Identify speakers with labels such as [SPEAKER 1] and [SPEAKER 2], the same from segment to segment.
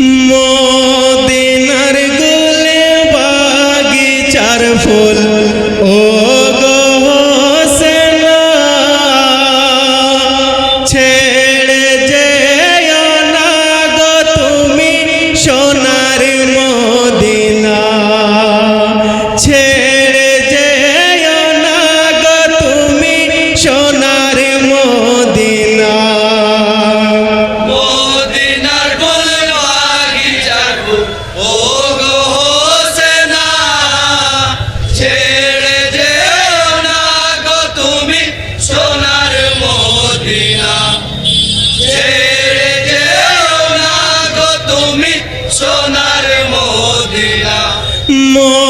[SPEAKER 1] মন amor.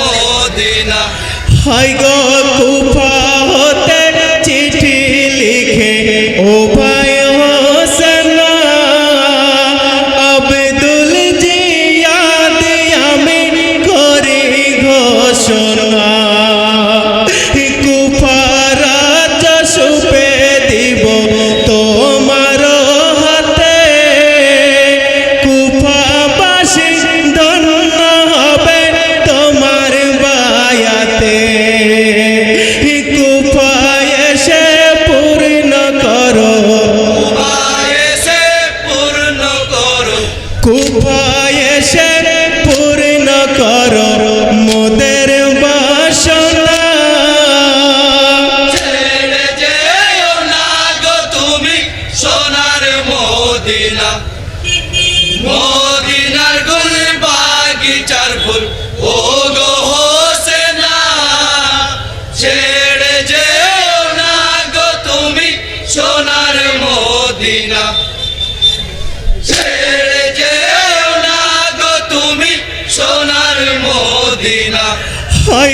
[SPEAKER 1] Medina. হাই গো
[SPEAKER 2] তুফা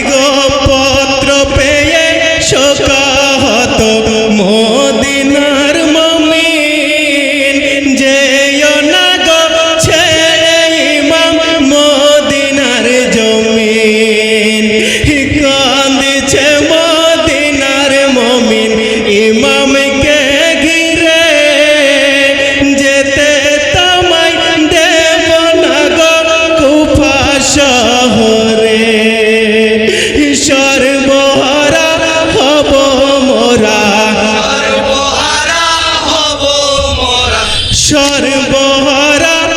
[SPEAKER 2] গো
[SPEAKER 1] পত্র পেয়ে শোকাহত মদিনার মমি যেও না গো ছেড়ে ইমাম মদিনার জমিন। কান্দিছে মদিনার মমিন
[SPEAKER 2] ইমাম তোমার বহরা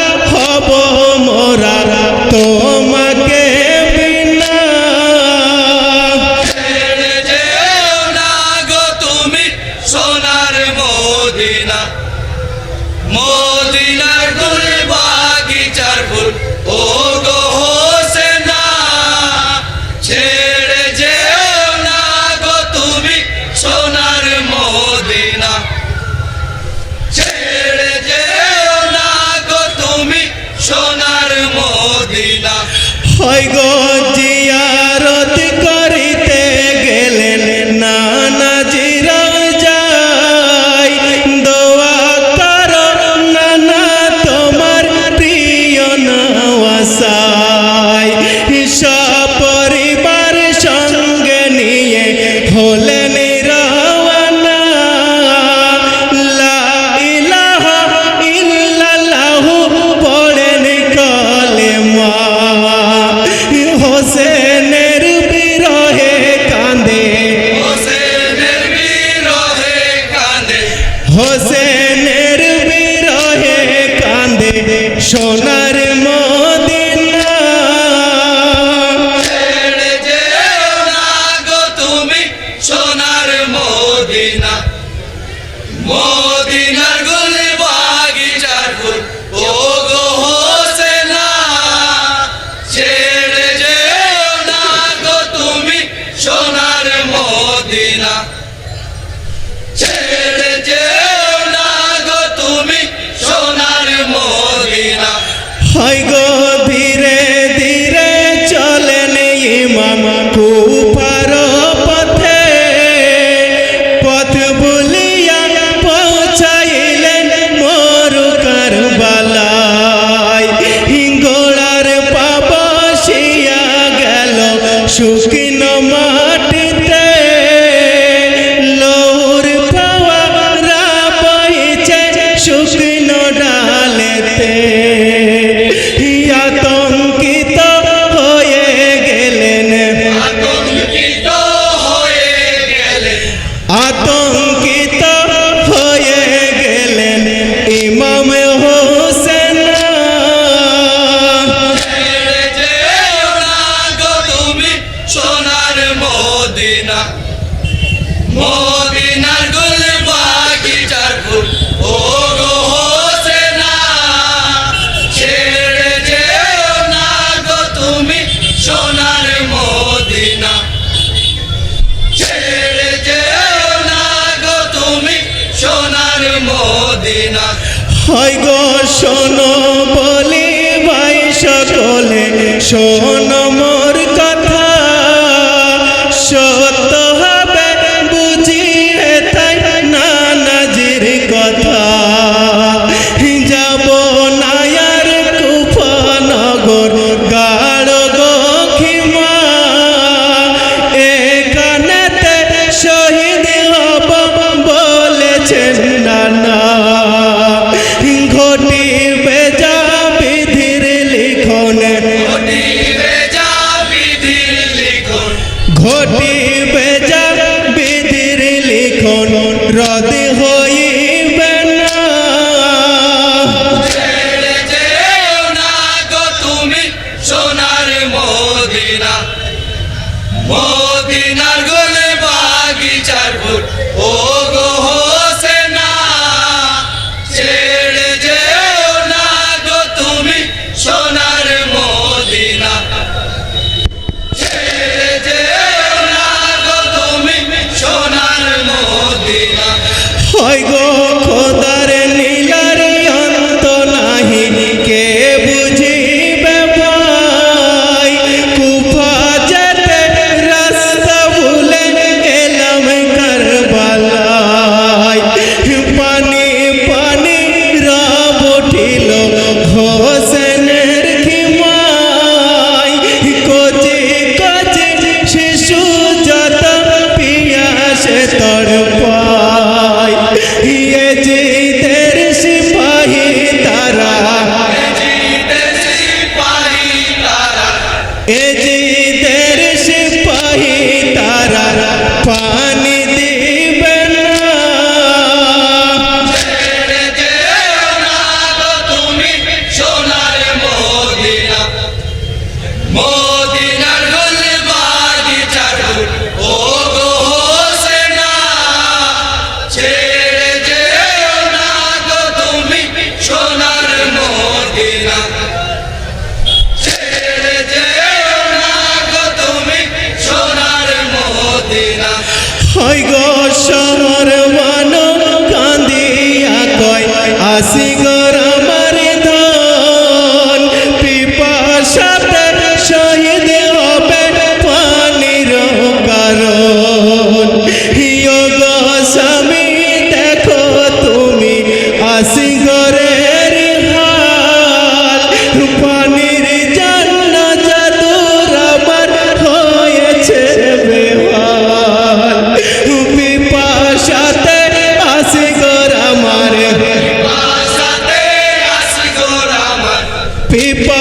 [SPEAKER 2] সোনার মো
[SPEAKER 1] হয় গো শোনো বলে ভাই সকলে শোন more. বাসি করে রূপানির জানা জাদুর আমার হয়েছে বেহাল। রূপি
[SPEAKER 2] পাশাতে আসি গোর আমার। পিপা